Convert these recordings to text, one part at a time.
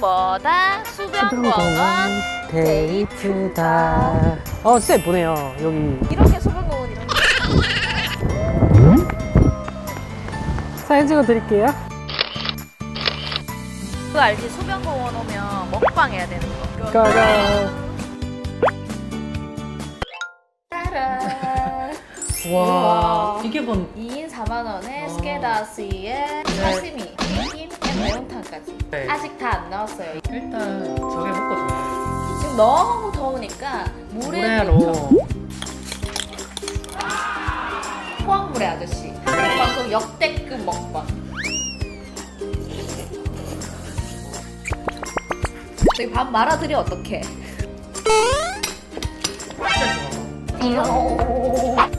뭐다? 수변공원 데이트다. 어, 진짜 예쁘네요. 여기 이렇게 수변공원 이런 거 사진 찍어 드릴게요. 그거 알지? 수변공원 오면 먹방 해야 되는 거 가자. 따라 와, 이게 뭔? 2인 4만 원에 어. 스케다스에 사시미, 매운탕까지. 네. 아직 다 안 나왔어요. 일단 저게 먹고 들어가요. 지금 너무 더우니까 물에 물회로. 포항물의 아저씨. 한국 방송 역대급 먹방. 저기 밥 말아드려 어떡해.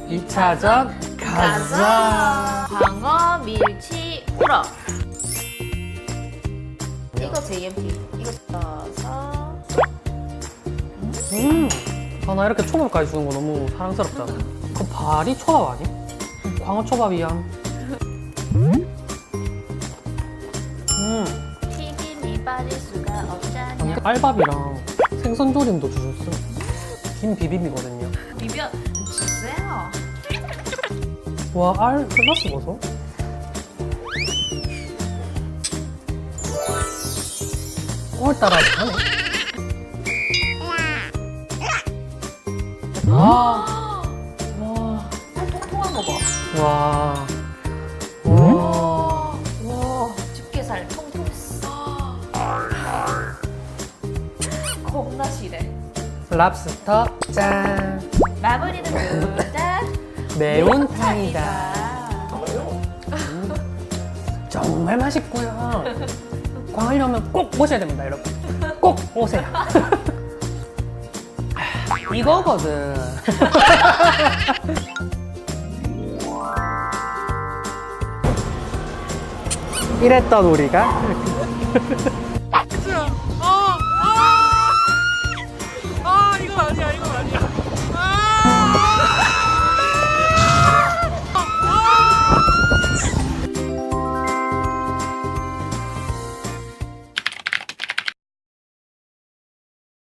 2차전 가자. 광어, 밀치, 우럭 이거 JMP 이거 써서 음. 아, 나 이렇게 초밥까지 주는 거 너무 사랑스럽잖아. 그 발이 초밥 아니? 광어 초밥이야. 음. 튀김이 빠질 수가 없잖냐 알밥이랑 생선 조림도 주셨어. 김 비빔이거든요. 비벼 주세요 와, 알 플러스 버섯? 오늘따라 하네. 아, 와 통통한 거 봐. 와. 와. 와 집게살 통통 겁나 시래 랍스터 짠. 마무리는 둘다 매운탕이다. 정말 맛있고요. 광하려면 꼭 오셔야 됩니다, 여러분. 꼭 오세요. 아, 이거거든. 이랬던 우리가